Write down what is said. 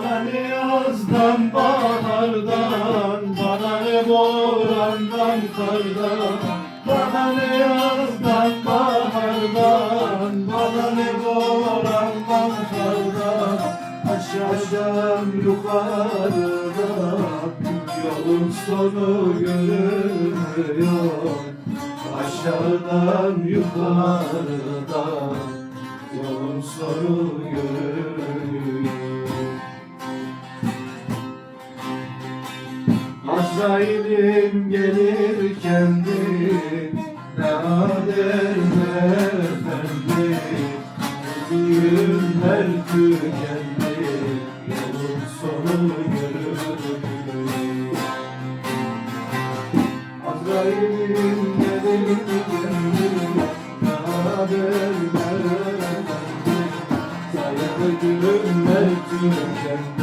yazdan bahardan Bana ne borandan kardan Bana ne yazdan bahardan Bana ne borandan kardan Aşağıdan yukarıdan Yolun sonu görünmüyor Aşağıdan yukarıdan Yolun sonu görünmüyor Azrail'im gelir kendi Ne ader ne efendi Günler tükendi Yolun sonu görünmüyor Azrail'im gelir kendi Ne ader ne efendi Sayılı günler tükendi